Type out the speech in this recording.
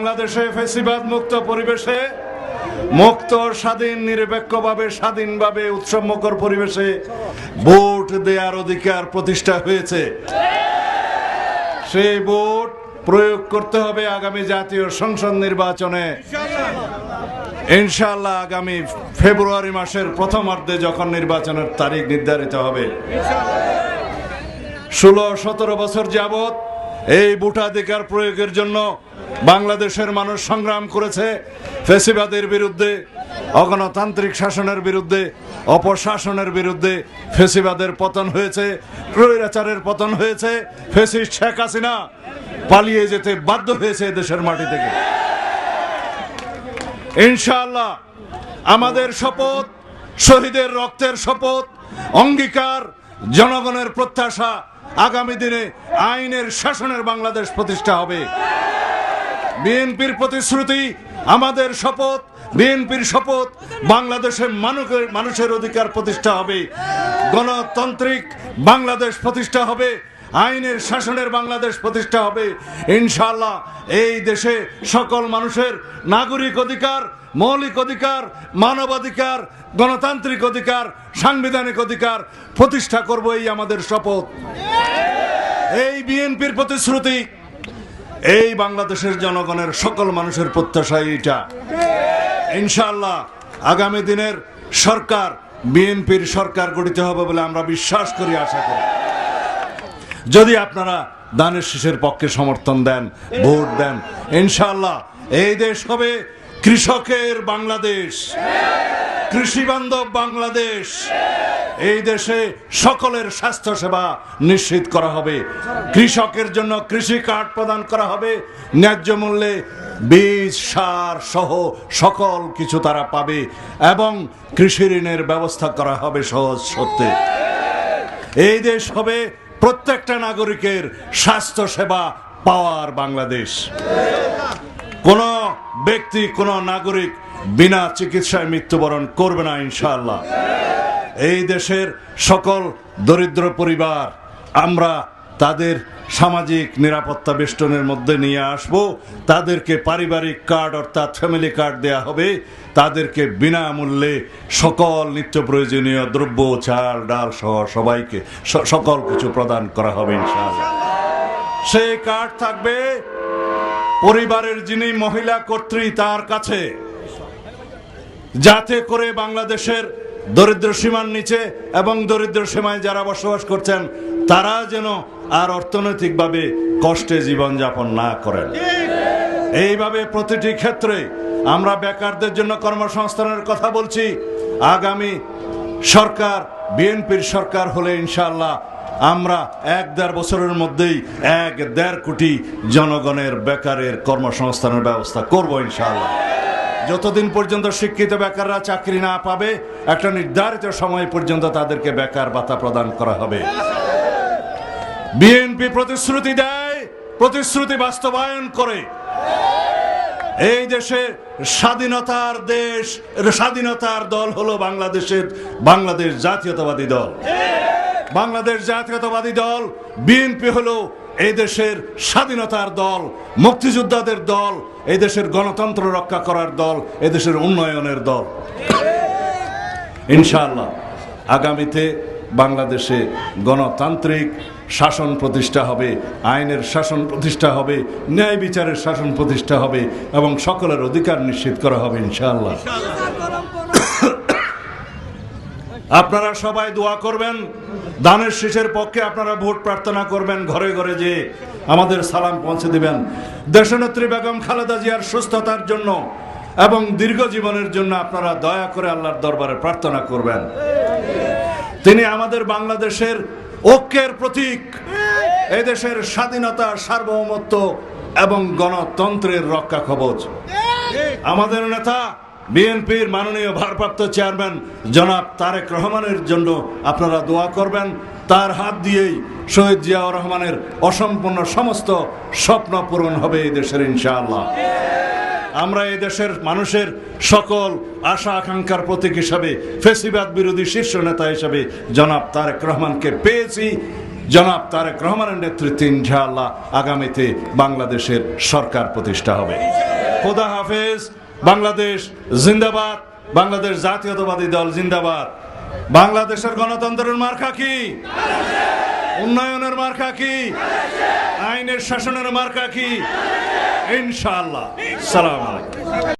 বাংলাদেশে ফেসিবাদ মুক্ত পরিবেশে, মুক্ত, স্বাধীন, নিরপেক্ষভাবে, স্বাধীনভাবে, উৎসবমুখর পরিবেশে ভোট দেওয়ার অধিকার প্রতিষ্ঠা হয়েছে। সেই ভোট প্রয়োগ করতে হবে আগামী জাতীয় সংসদ নির্বাচনে। ইনশাআল্লাহ আগামী ফেব্রুয়ারি মাসের প্রথমার্ধে যখন নির্বাচনের তারিখ নির্ধারিত হবে। ষোলো সতেরো বছর যাবৎ এই ভোটাধিকার প্রয়োগের জন্য বাংলাদেশের মানুষ সংগ্রাম করেছে ফেসিবাদের বিরুদ্ধে, অগণতান্ত্রিক শাসনের বিরুদ্ধে, অপশাসনের বিরুদ্ধে ফেসিবাদের পতন হয়েছে, প্রৈরাচারের পতন হয়েছে, ফেসিস্ট শেখ হাসিনা পালিয়ে যেতে বাধ্য হয়েছে দেশের মাটি থেকে। ইনশাআল্লাহ আমাদের শপথ, শহীদের রক্তের শপথ, অঙ্গীকার, জনগণের প্রত্যাশা আগামী দিনে আইনের শাসনের বাংলাদেশ প্রতিষ্ঠা হবে। বিএনপির প্রতিশ্রুতি, আমাদের শপথ, বিএনপির শপথ, বাংলাদেশে মানুষের মানুষের অধিকার প্রতিষ্ঠা হবে। গণতান্ত্রিক বাংলাদেশ প্রতিষ্ঠা হবে, আইনের শাসনের বাংলাদেশ প্রতিষ্ঠা হবে। ইনশাআল্লাহ এই দেশে সকল মানুষের নাগরিক অধিকার, মৌলিক অধিকার, মানবাধিকার, গণতান্ত্রিক অধিকার, সাংবিধানিক অধিকার প্রতিষ্ঠা করব এই আমাদের শপথ। এই বিএনপির প্রতিশ্রুতি এই বাংলাদেশের জনগণের সকল মানুষের প্রত্যাশা এইটা। ইনশাল্লাহ আগামী দিনের সরকার, বিএনপির সরকার গঠিত হবে বলে আমরা বিশ্বাস করি, আশা করি। যদি আপনারা দানের শীষের পক্ষে সমর্থন দেন, ভোট দেন ইনশাল্লাহ এই দেশ হবে কৃষকের বাংলাদেশ, কৃষি বান্ধব বাংলাদেশ, এই দেশে সকলের স্বাস্থ্য সেবা নিশ্চিত করা হবে। কৃষকের জন্য কৃষি কার্ড প্রদান করা হবে। ন্যায্য মূল্যে বীজ, সার সহ সকল কিছু তারা পাবে এবং কৃষি ঋণের ব্যবস্থা করা হবে সহজ সত্যি। এই দেশ হবে প্রত্যেকটা নাগরিকের স্বাস্থ্য সেবা পাওয়ার বাংলাদেশ। কোন ব্যক্তি কোন নাগরিক বিনা চিকিৎসায় মৃত্যুবরণ করবে না, ইনশাআল্লাহ। এই দেশের সকল দরিদ্র পরিবার, আমরা তাদের সামাজিক নিরাপত্তা বেষ্টনের মধ্যে নিয়ে আসব। তাদেরকে পারিবারিক কার্ড অর্থাৎ ফ্যামিলি কার্ড দেয়া হবে। তাদেরকে বিনামূল্যে সকল নিত্য প্রয়োজনীয় দ্রব্য, চাল, ডাল সহ সবাইকে সকল কিছু প্রদান করা হবে, ইনশাআল্লাহ। সেই কার্ড থাকবে পরিবারের যিনি মহিলা কর্ত্রী তার কাছে, যাতে করে বাংলাদেশের দরিদ্র সীমার নিচে এবং দরিদ্র সীমায় যারা বসবাস করছেন, তারা যেন আর অর্থনৈতিকভাবে কষ্টে জীবনযাপন না করেন। এইভাবে প্রতিটি ক্ষেত্রে আমরা বেকারদের জন্য কর্মসংস্থানের কথা বলছি। আগামী সরকার, বিএনপির সরকার হলে ইনশাআল্লাহ আমরা এক দেড় বছরের মধ্যেই এক দেড় কোটি জনগণের বেকারের কর্মসংস্থানের ব্যবস্থা করব ইনশাআল্লাহ। যতদিন পর্যন্ত শিক্ষিত বেকাররা চাকরি না পাবে, একটা নির্ধারিত সময় পর্যন্ত তাদেরকে বেকার ভাতা প্রদান করা হবে। বিএনপি প্রতিশ্রুতি দেয়, প্রতিশ্রুতি বাস্তবায়ন করে। এই দেশে স্বাধীনতার দেশ, স্বাধীনতার দল হলো বাংলাদেশের, বাংলাদেশ জাতীয়তাবাদী দল। বাংলাদেশ জাতীয়তাবাদী দল, বিএনপি হলো এই দেশের স্বাধীনতার দল, মুক্তিযোদ্ধাদের দল, এই দেশের গণতন্ত্র রক্ষা করার দল, এই দেশের উন্নয়নের দল। ইনশাআল্লাহ, আগামীতে বাংলাদেশে গণতান্ত্রিক শাসন প্রতিষ্ঠা হবে, আইনের শাসন প্রতিষ্ঠা হবে, ন্যায় বিচারের শাসন প্রতিষ্ঠা হবে, এবং সকলের অধিকার নিশ্চিত করা হবে, ইনশাআল্লাহ। আপনারা সবাই দোয়া করবেন। দানের শীষের পক্ষে আপনারা ভোট প্রার্থনা করবেন, ঘরে ঘরে যে আমাদের সালাম পৌঁছে দিবেন। দেশনেত্রী বেগম খালেদা জিয়ার সুস্থতার জন্য এবং দীর্ঘ জীবনের জন্য আপনারা দয়া করে আল্লাহর দরবারে প্রার্থনা করবেন। তিনি আমাদের বাংলাদেশের ঐক্যের প্রতীক। এদেশের স্বাধীনতা, সার্বভৌমত্ব এবং গণতন্ত্রের রক্ষা কবচ। আমাদের নেতা বিএনপির মাননীয় ভারপ্রাপ্ত চেয়ারম্যান জনাব তারেক রহমানের জন্য আপনারা দোয়া করবেন। তার হাত দিয়েই শহীদ জিয়াউর রহমানের অসম্পূর্ণ সমস্ত স্বপ্ন পূরণ হবে এই দেশের ইনশাআল্লাহ। আমরা এই দেশের মানুষের সকল আশা আকাঙ্ক্ষার প্রতীক হিসাবে, ফেসিবাদ বিরোধী শীর্ষ নেতা হিসাবে জনাব তারেক রহমানকে পেয়েছি। জনাব তারেক রহমানের নেতৃত্বে ইনশাআল্লাহ আগামীতে বাংলাদেশের সরকার প্রতিষ্ঠা হবে। খোদা হাফেজ। বাংলাদেশ জিন্দাবাদ, বাংলাদেশ জাতীয়তাবাদী দল জিন্দাবাদ। বাংলাদেশের গণতন্ত্রের মার্কা কি? উন্নয়নের মার্কা কি? আইনের শাসনের মার্কা কি? ইনশাআল্লাহ। সালাম আলাইকুম।